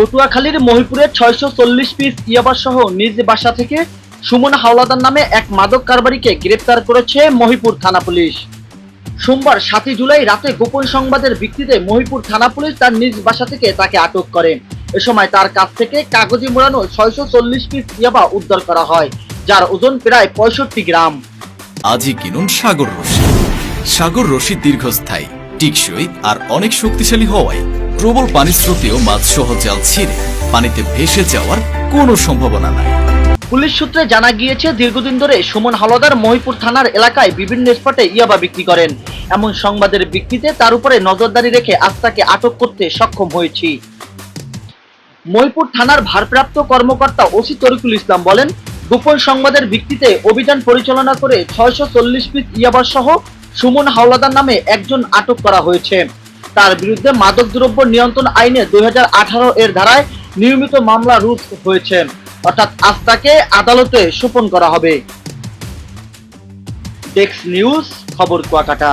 পটুয়াখালীর মহিপুরে ছয়শো চল্লিশ পিস ইয়াবা সহ নিজ বাসা থেকে সুমন হাওলাদার নামে এক মাদক কারবারিকে গ্রেপ্তার করেছে মহিপুর থানা পুলিশ। সোমবার সাতই জুলাই রাতে গোপন সংবাদের ভিত্তিতে মহিপুর থানা পুলিশ তার নিজ বাসা থেকে তাকে আটক করে। এ সময় তার কাছ থেকে কাগজে মোড়ানো ছয়শো চল্লিশ পিস ইয়াবা উদ্ধার করা হয়, যার ওজন প্রায় পঁয়ষট্টি গ্রাম। আজই কিনুন সাগর রশি সাগর রশি দীর্ঘস্থায়ী, টিকসই আর অনেক শক্তিশালী হওয়ায় প্রবল পানির স্রোতেও মাছ সহ জাল ছিঁড়ে পানিতে ভেসে যাওয়ার কোনো সম্ভাবনা নাই। পুলিশ সূত্রে জানা গিয়েছে, দীর্ঘদিন ধরে সুমন হালদার মহিপুর থানার এলাকায় বিভিন্ন স্পটে ইয়াবা বিক্রি করেন। এমন সংবাদের ভিত্তিতে তার উপরে নজরদারি রেখে আস্তাকে আটক করতে সক্ষম হয়েছি। মহিপুর থানার ভারপ্রাপ্ত কর্মকর্তা ওসি তরিকুল ইসলাম বলেন, গোপন সংবাদের ভিত্তিতে অভিযান পরিচালনা করে ছয়শো চল্লিশ পিস ইয়াবা সহ সুমন হাওলাদার নামে একজন আটক করা হয়েছে। তার বিরুদ্ধে মাদক দ্রব্য নিয়ন্ত্রণ আইনে দুই হাজার আঠারো এর ধারায় নিয়মিত মামলা রুজ হয়েছেন অর্থাৎ আজ তাকে আদালতে সোপন করা হবে। ডেক্স নিউজ, খবর কুয়াকাটা।